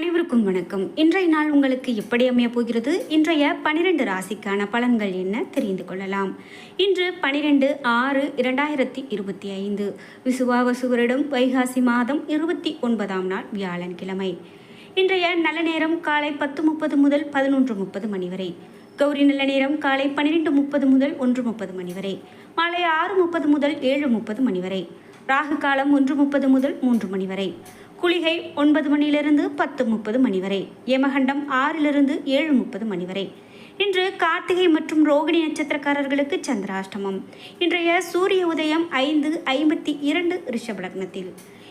அனைவருக்கும் வணக்கம். இன்றைய நாள் உங்களுக்கு எப்படி அமைய போகிறது? இன்றைய பனிரெண்டு ராசிக்கான பலன்கள் என்ன? தெரிந்து கொள்ளலாம். இன்று பனிரெண்டு ஆறு இரண்டாயிரத்தி இருபத்தி ஐந்து. விசுவாவசுவரிடம் வைகாசி மாதம் இருபத்தி ஒன்பதாம் நாள் வியாழன்கிழமை. இன்றைய நல்ல நேரம் காலை பத்து முப்பது முதல் பதினொன்று முப்பது மணி வரை. கௌரி நல்ல நேரம் காலை பன்னிரெண்டு முப்பது முதல் ஒன்று முப்பது மணி வரை. மாலை ஆறு முப்பது முதல் ஏழு முப்பது மணி வரை. ராகு காலம் ஒன்று முப்பது முதல் மூன்று மணி வரை. குளிகை ஒன்பது மணியிலிருந்து பத்து முப்பது மணி வரை. யமகண்டம் ஆறிலிருந்து ஏழு முப்பது மணி வரை. இன்று கார்த்திகை மற்றும் ரோகிணி நட்சத்திரக்காரர்களுக்கு சந்திராஷ்டமம். இன்றைய சூரிய உதயம் ஐந்து ஐம்பத்தி இரண்டு ரிஷப லக்னத்தில்.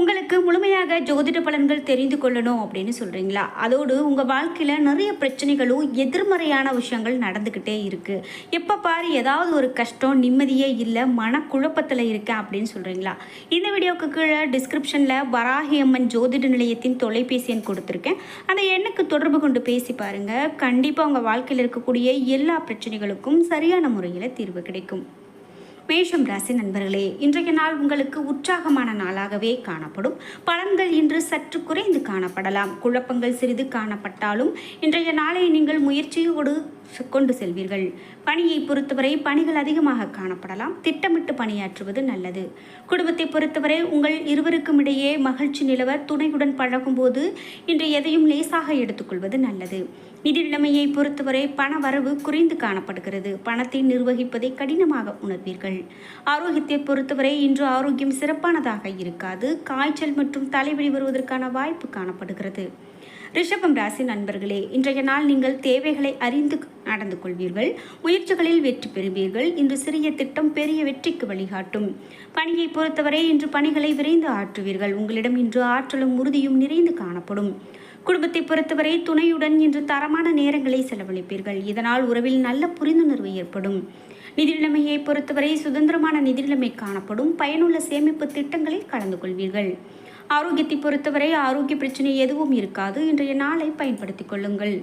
உங்களுக்கு முழுமையாக ஜோதிட பலன்கள் தெரிந்து கொள்ளணும் அப்படின்னு சொல்கிறீங்களா அதோடு உங்கள் வாழ்க்கையில் நிறைய பிரச்சனைகளும் எதிர்மறையான விஷயங்கள் நடந்துக்கிட்டே இருக்குது எப்போ பாரு ஏதாவது ஒரு கஷ்டம் நிம்மதியே இல்லை மனக்குழப்பத்தில் இருக்கேன் அப்படின்னு சொல்கிறீங்களா இந்த வீடியோவுக்கு கீழே டிஸ்கிரிப்ஷனில் வராகி அம்மன் ஜோதிட நிலையத்தின் தொலைபேசி எண் கொடுத்துருக்கேன். அந்த எண்ணுக்கு தொடர்பு கொண்டு பேசி பாருங்கள் கண்டிப்பாக உங்கள் வாழ்க்கையில் இருக்கக்கூடிய எல்லா பிரச்சனைகளுக்கும் சரியான முறையில் தீர்வு கிடைக்கும். மேஷம் ராசி நண்பர்களே இன்றைய நாள் உங்களுக்கு உற்சாகமான நாளாகவே காணப்படும். பலன்கள் இன்று சற்று குறைந்து காணப்படலாம். குழப்பங்கள் சிறிது காணப்பட்டாலும் இன்றைய நாளை நீங்கள் முயற்சியோடு கொண்டு செல்வீர்கள். பணியை பொறுத்தவரை பணிகள் அதிகமாக காணப்படலாம். திட்டமிட்டு பணியாற்றுவது நல்லது. குடும்பத்தை பொறுத்தவரை உங்கள் இருவருக்கும் இடையே மகிழ்ச்சி நிலவ துணையுடன் பழகும்போது இன்று எதையும் லேசாக எடுத்துக்கொள்வது நல்லது. நிதி நிலைமையை பொறுத்தவரை பண வரவு குறைந்து காணப்படுகிறது. பணத்தை நிர்வகிப்பதை கடினமாக உணர்வீர்கள். ஆரோக்கியத்தை பொறுத்தவரை இன்று ஆரோக்கியம் சிறப்பானதாக இருக்காது. காய்ச்சல் மற்றும் தலைவலி வருவதற்கான வாய்ப்பு காணப்படுகிறது. ரிஷபம் ராசி நண்பர்களே இன்றைய நாள் நீங்கள் தேவைகளை அறிந்து நடந்து கொள்வீர்கள். முயற்சிகளில் வெற்றி பெறுவீர்கள். இன்று சிறிய திட்டம் பெரிய வெற்றிக்கு வழிகாட்டும். பணியை பொறுத்தவரை இன்று பணிகளை விரைந்து ஆற்றுவீர்கள். உங்களிடம் இன்று ஆற்றலும் உறுதியும் நிறைந்து காணப்படும். குடும்பத்தை பொறுத்தவரை துணையுடன் இன்று தரமான நேரங்களை செலவழிப்பீர்கள். இதனால் உறவில் நல்ல புரிந்துணர்வு ஏற்படும். நிதி நிலைமையை பொறுத்தவரை சுதந்திரமான நிதி நிலைமை காணப்படும். பயனுள்ள சேமிப்பு திட்டங்களில் கலந்து கொள்வீர்கள். ஆரோக்கியத்தை பொறுத்தவரை ஆரோக்கிய பிரச்சனை எதுவும் இருக்காது. இன்றைய நாளை பயன்படுத்திக் கொள்ளுங்கள்.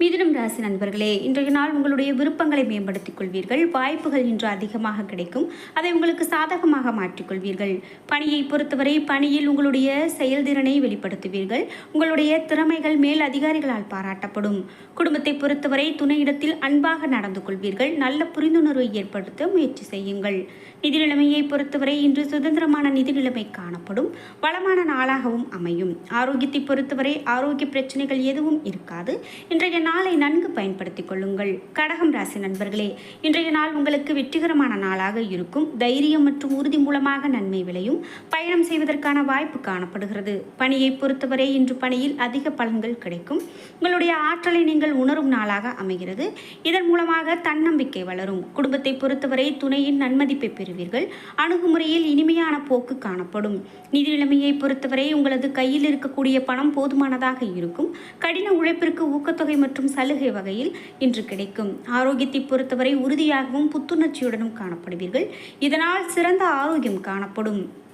மிதுனம் ராசி நண்பர்களே இன்றைய நாள் உங்களுடைய விருப்பங்களை மேம்படுத்திக் கொள்வீர்கள். வாய்ப்புகள் இன்று அதிகமாக கிடைக்கும். அதை உங்களுக்கு சாதகமாக மாற்றிக்கொள்வீர்கள் பணியை பொறுத்தவரை பணியில் உங்களுடைய செயல்திறனை வெளிப்படுத்துவீர்கள். உங்களுடைய திறமைகள் மேல் அதிகாரிகளால் பாராட்டப்படும். குடும்பத்தை பொறுத்தவரை துணையிடத்தில் அன்பாக நடந்து கொள்வீர்கள். நல்ல புரிந்துணர்வை ஏற்படுத்த முயற்சி செய்யுங்கள். நிதி நிலைமையை பொறுத்தவரை இன்று சுதந்திரமான நிதி நிலைமை காணப்படும். வளமான நாளாகவும் அமையும். ஆரோக்கியத்தை பொறுத்தவரை ஆரோக்கிய பிரச்சனைகள் எதுவும் இருக்காது. இன்றைய நாளை நன்கு பயன்படுத்திக் கொள்ளுங்கள். கடகம் ராசி நண்பர்களே இன்றைய நாள் உங்களுக்கு வெற்றிகரமான நாளாக இருக்கும். தைரியம் மற்றும் உறுதி மூலமாக நன்மை விளையும். பயணம் செய்வதற்கான வாய்ப்பு காணப்படுகிறது. பணியை பொறுத்தவரை இன்று பணியில் அதிக பலன்கள் கிடைக்கும். உங்களுடைய ஆற்றலை நீங்கள் உணரும் நாளாக அமைகிறது. இதன் மூலமாக தன்னம்பிக்கை வளரும். குடும்பத்தை பொறுத்தவரை துணையின் நன்மதிப்பை பெறுவீர்கள். அணுகுமுறையில் இனிமையான போக்கு காணப்படும். நிதி நிலைமையை பொறுத்தவரை உங்களது கையில் இருக்கக்கூடிய பணம் போதுமானதாக இருக்கும். கடின உழைப்பிற்கு ஊக்கத்தொகை மற்றும் சலுகை வகையில் இன்று கிடைக்கும். ஆரோக்கியத்தை பொறுத்தவரை உறுதியாகவும் புத்துணர்ச்சியுடனும் காணப்படுவீர்கள். இதனால் சிறந்த ஆரோக்கியம் காணப்படும்.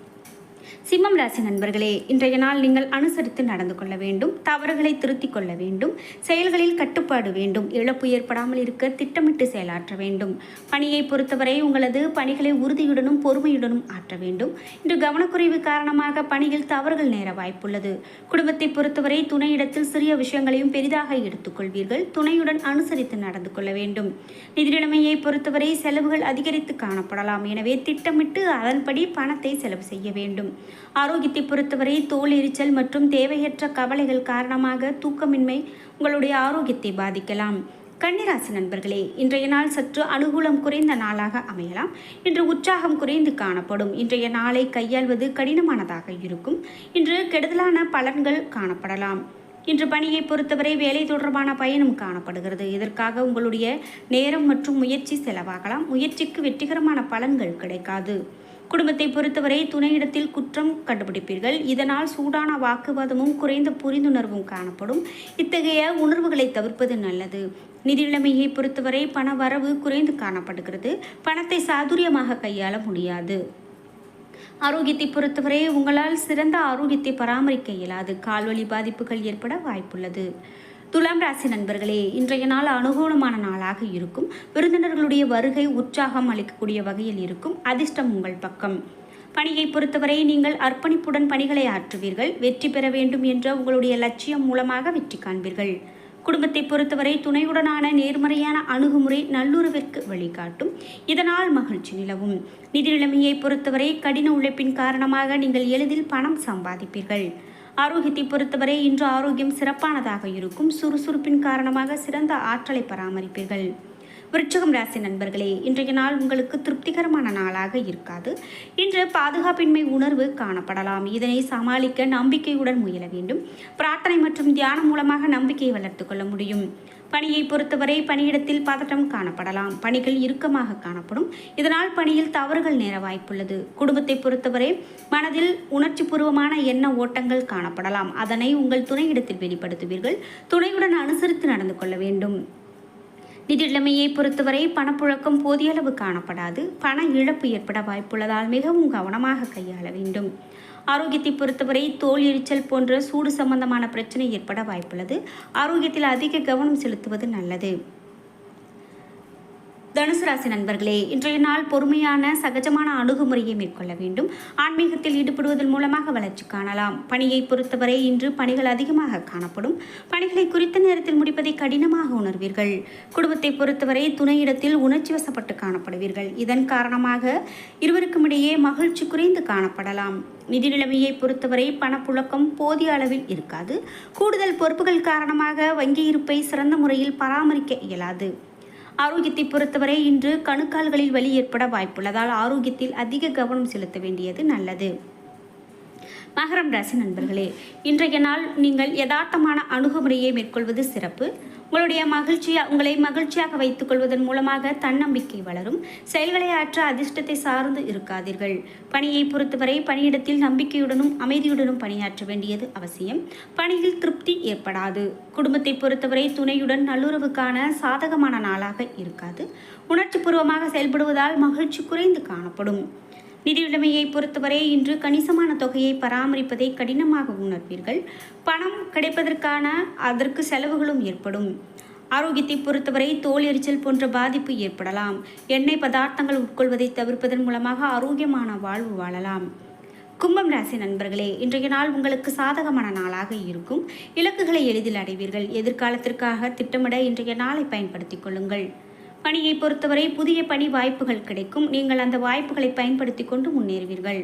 சிம்மம் ராசி நண்பர்களே இன்றைய நாள் நீங்கள் அனுசரித்து நடந்து கொள்ள வேண்டும் தவறுகளை திருத்திக் கொள்ள வேண்டும் செயல்களில் கட்டுப்பாடு வேண்டும் இழப்பு ஏற்படாமல் இருக்க திட்டமிட்டு செயலாற்ற வேண்டும். பணியை பொறுத்தவரை உங்களது பணிகளை உறுதியுடனும் பொறுமையுடனும் ஆற்ற வேண்டும். இன்று கவனக்குறைவு காரணமாக பணியில் தவறுகள் நேர வாய்ப்புள்ளது. குடும்பத்தை பொறுத்தவரை துணையிடத்தில் சிறிய விஷயங்களையும் பெரிதாக எடுத்துக்கொள்வீர்கள். துணையுடன் அனுசரித்து நடந்து கொள்ள வேண்டும். நிதிநிலைமையை பொறுத்தவரை செலவுகள் அதிகரித்து காணப்படலாம். எனவே திட்டமிட்டு அதன்படி பணத்தை செலவு செய்ய வேண்டும். ஆரோக்கியத்தை பொறுத்தவரை தோல் எரிச்சல் மற்றும் தேவையற்ற கவலைகள் காரணமாக தூக்கமின்மை உங்களுடைய ஆரோக்கியத்தை பாதிக்கலாம். கன்னிராசி நண்பர்களே இன்றைய நாள் சற்று அனுகூலம் குறைந்த நாளாக அமையலாம். இன்று உற்சாகம் குறைந்து காணப்படும். இன்றைய நாளை கையாள்வது கடினமானதாக இருக்கும். இன்று கெடுதலான பலன்கள் காணப்படலாம். இன்று பணியை பொறுத்தவரை வேலை தொடர்பான பயணம் காணப்படுகிறது. இதற்காக உங்களுடைய நேரம் மற்றும் முயற்சி செலவாகலாம். முயற்சிக்கு வெற்றிகரமான பலன்கள் கிடைக்காது. குடும்பத்தை பொறுத்தவரை துணையிடத்தில் குற்றம் கண்டுபிடிப்பீர்கள். இதனால் சூடான வாக்குவாதமும் குறைந்த புரிந்துணர்வும் காணப்படும். இத்தகைய உணர்வுகளை தவிர்ப்பது நல்லது. நிதி நிலைமையை பொறுத்தவரை பண வரவு குறைந்து காணப்படுகிறது. பணத்தை சாதுரியமாக கையாள முடியாது. ஆரோக்கியத்தை பொறுத்தவரை உங்களால் சிறந்த ஆரோக்கியத்தை பராமரிக்க இயலாது. கால்வழி பாதிப்புகள் ஏற்பட வாய்ப்புள்ளது. துலாம் ராசி நண்பர்களே இன்றைய நாள் அனுகூலமான நாளாக இருக்கும். விருந்தினர்களுடைய வருகை உற்சாகம் அளிக்கக்கூடிய வகையில் இருக்கும். அதிர்ஷ்டம் உங்கள் பக்கம். பணியை பொறுத்தவரை நீங்கள் அர்ப்பணிப்புடன் பணிகளை ஆற்றுவீர்கள். வெற்றி பெற வேண்டும் என்ற உங்களுடைய லட்சியம் மூலமாக வெற்றி காண்பீர்கள். குடும்பத்தை பொறுத்தவரை துணையுடனான நேர்மறையான அணுகுமுறை நல்லுறவிற்கு வழிகாட்டும். இதனால் மகிழ்ச்சி நிலவும். நிதி நிலைமையை பொறுத்தவரை கடின உழைப்பின் காரணமாக நீங்கள் எளிதில் பணம் சம்பாதிப்பீர்கள். ஆரோக்கியத்தை பொறுத்தவரை இன்று ஆரோக்கியம் சிறப்பானதாக இருக்கும். சுறுசுறுப்பின் காரணமாக சிறந்த ஆற்றலை பராமரிப்பீர்கள். விருச்சகம் ராசி நண்பர்களே இன்றைய நாள் உங்களுக்கு திருப்திகரமான நாளாக இருக்காது. இன்று பாதுகாப்பின்மை உணர்வு காணப்படலாம். இதனை சமாளிக்க நம்பிக்கையுடன் முயல வேண்டும். பிரார்த்தனை மற்றும் தியானம் மூலமாக நம்பிக்கையை வளர்த்து கொள்ள முடியும். பணியை பொறுத்தவரை பணியிடத்தில் பதட்டம் காணப்படலாம். பணிகள் இறுக்கமாக காணப்படும். இதனால் பணியில் தவறுகள் நேர வாய்ப்புள்ளது. குடும்பத்தை பொறுத்தவரை மனதில் உணர்ச்சி பூர்வமான எண்ண ஓட்டங்கள் காணப்படலாம். அதனை உங்கள் துணையிடத்தில் வெளிப்படுத்துவீர்கள். துணையுடன் அனுசரித்து நடந்து கொள்ள வேண்டும். நிதி நிலைமையை பொறுத்தவரை பணப்புழக்கம் போதிய அளவு காணப்படாது. பண இழப்பு ஏற்பட வாய்ப்புள்ளதால் மிகவும் கவனமாக கையாள வேண்டும். ஆரோக்கியத்தை பொறுத்தவரை தோல் எரிச்சல் போன்ற சூடு சம்பந்தமான பிரச்சனை ஏற்பட வாய்ப்புள்ளது. ஆரோக்கியத்தில் அதிக கவனம் செலுத்துவது நல்லது. தனுசு ராசி நண்பர்களே இன்றைய நாள் பொறுமையான சகஜமான அணுகுமுறையை மேற்கொள்ள வேண்டும். ஆன்மீகத்தில் ஈடுபடுவதன் மூலமாக வளர்ச்சி காணலாம். பணியை பொறுத்தவரை இன்று பணிகள் அதிகமாக காணப்படும். பணிகளை குறித்த நேரத்தில் முடிப்பதை கடினமாக உணர்வீர்கள். குடும்பத்தை பொறுத்தவரை துணையிடத்தில் உணர்ச்சி வசப்பட்டு காணப்படுவீர்கள். இதன் காரணமாக இருவருக்கும் இடையே மகிழ்ச்சி குறைந்து காணப்படலாம். நிதி நிலைமையை பொறுத்தவரை பணப்புழக்கம் போதிய அளவில் இருக்காது. கூடுதல் பொறுப்புகள் காரணமாக வங்கி இருப்பை சிறந்த முறையில் பராமரிக்க இயலாது. ஆரோக்கியத்தை பொறுத்தவரை இன்று கணுக்கால்களில் வலி ஏற்பட வாய்ப்புள்ளதால் ஆரோக்கியத்தில் அதிக கவனம் செலுத்த வேண்டியது நல்லது. மகரம் ராசி நண்பர்களே இன்றைய நாள் நீங்கள் யதார்த்தமான அணுகுமுறையை மேற்கொள்வது சிறப்பு. உங்களுடைய மகிழ்ச்சியாக உங்களை மகிழ்ச்சியாக வைத்துக் கொள்வதன் மூலமாக தன்னம்பிக்கை வளரும். செயல்களை ஆற்ற அதிர்ஷ்டத்தை சார்ந்து இருக்காதீர்கள். பணியை பொறுத்தவரை பணியிடத்தில் நம்பிக்கையுடனும் அமைதியுடனும் பணியாற்ற வேண்டியது அவசியம். பணியில் திருப்தி ஏற்படாது. குடும்பத்தை பொறுத்தவரை துணையுடன் நல்லுறவுக்கான சாதகமான நாளாக இருக்காது. உணர்ச்சிபூர்வமாக செயல்படுவதால் மகிழ்ச்சி குறைந்து காணப்படும். நிதியுடைமையை பொறுத்தவரை இன்று கணிசமான தொகையை பராமரிப்பதை கடினமாக உணர்வீர்கள். பணம் கிடைப்பதற்கான அதற்கு செலவுகளும் ஏற்படும். ஆரோக்கியத்தை பொறுத்தவரை தோல் எரிச்சல் போன்ற பாதிப்பு ஏற்படலாம். எண்ணெய் பதார்த்தங்கள் உட்கொள்வதை தவிர்ப்பதன் மூலமாக ஆரோக்கியமான வாழ்வு வாழலாம். கும்பம் ராசி நண்பர்களே இன்றைய நாள் உங்களுக்கு சாதகமான நாளாக இருக்கும். இலக்குகளை எளிதில் அடைவீர்கள். எதிர்காலத்திற்காக திட்டமிட இன்றைய நாளை பயன்படுத்திக் கொள்ளுங்கள். பணியை பொறுத்தவரை புதிய பணி வாய்ப்புகள் கிடைக்கும். நீங்கள் அந்த வாய்ப்புகளை பயன்படுத்தி கொண்டு முன்னேறுவீர்கள்.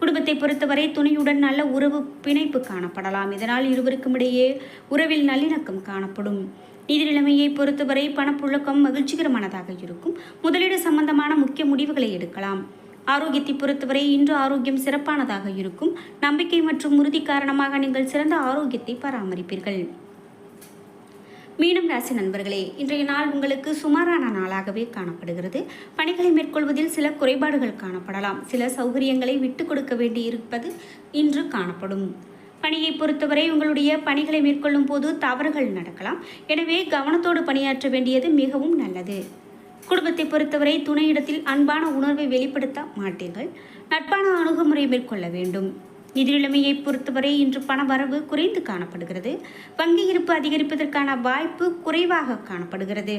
குடும்பத்தை பொறுத்தவரை துணையுடன் நல்ல உறவு பிணைப்பு காணப்படலாம். இதனால் இருவருக்கும் இடையே உறவில் நல்லிணக்கம் காணப்படும். நிதி நிலைமையை பொறுத்தவரை பணப்புழக்கம் மகிழ்ச்சிகரமானதாக இருக்கும். முதலீடு சம்பந்தமான முக்கிய முடிவுகளை எடுக்கலாம். ஆரோக்கியத்தை பொறுத்தவரை இன்று ஆரோக்கியம் சிறப்பானதாக இருக்கும். நம்பிக்கை மற்றும் உறுதி காரணமாக நீங்கள் சிறந்த ஆரோக்கியத்தை பராமரிப்பீர்கள். மீனம் ராசி நண்பர்களே இன்றைய நாள் உங்களுக்கு சுமாரான நாளாகவே காணப்படுகிறது. பணிகளை மேற்கொள்வதில் சில குறைபாடுகள் காணப்படலாம். சில சௌகரியங்களை விட்டு கொடுக்க வேண்டி இருப்பது இன்று காணப்படும். பணியை பொறுத்தவரை உங்களுடைய பணிகளை மேற்கொள்ளும் போது தவறுகள் நடக்கலாம். எனவே கவனத்தோடு பணியாற்ற வேண்டியது மிகவும் நல்லது. குடும்பத்தை பொறுத்தவரை துணையிடத்தில் அன்பான உணர்வை வெளிப்படுத்த மாட்டீர்கள். நட்பான அணுகுமுறை மேற்கொள்ள வேண்டும். நிதி பொறுத்தவரை இன்று பண வரவு குறைந்து காணப்படுகிறது. வங்கி இருப்பு அதிகரிப்பதற்கான வாய்ப்பு குறைவாக காணப்படுகிறது.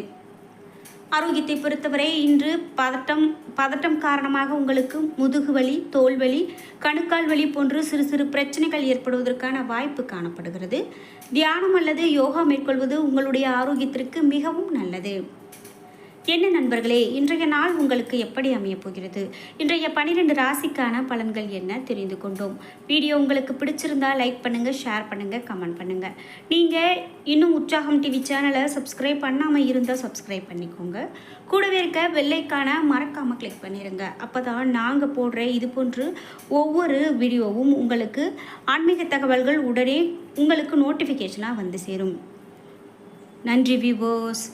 ஆரோக்கியத்தை பொறுத்தவரை இன்று பதட்டம் பதட்டம் காரணமாக உங்களுக்கு முதுகு வலி தோல்வலி கணுக்கால் வலி போன்று சிறு சிறு பிரச்சனைகள் ஏற்படுவதற்கான வாய்ப்பு காணப்படுகிறது. தியானம் அல்லது யோகா மேற்கொள்வது உங்களுடைய ஆரோக்கியத்திற்கு மிகவும் நல்லது. என்ன நண்பர்களே இன்றைய நாள் உங்களுக்கு எப்படி அமையப் போகிறது? இன்றைய பனிரெண்டு ராசிக்கான பலன்கள் என்ன தெரிந்து கொண்டோம். வீடியோ உங்களுக்கு பிடிச்சிருந்தா லைக் பண்ணுங்கள் ஷேர் பண்ணுங்கள் கமெண்ட் பண்ணுங்கள் நீங்கள் இன்னும் உற்சாகம் டிவி சேனலை சப்ஸ்கிரைப் பண்ணாமல் இருந்தால் சப்ஸ்கிரைப் பண்ணிக்கோங்க. கூடவே இருக்க வெள்ளைக்கான மறக்காமல் கிளிக் பண்ணிடுங்க அப்போ தான் நாங்கள் போடுற இது போன்று ஒவ்வொரு வீடியோவும் உங்களுக்கு ஆன்மீக தகவல்கள் உடனே உங்களுக்கு நோட்டிஃபிகேஷனாக வந்து சேரும். நன்றி விவோஸ்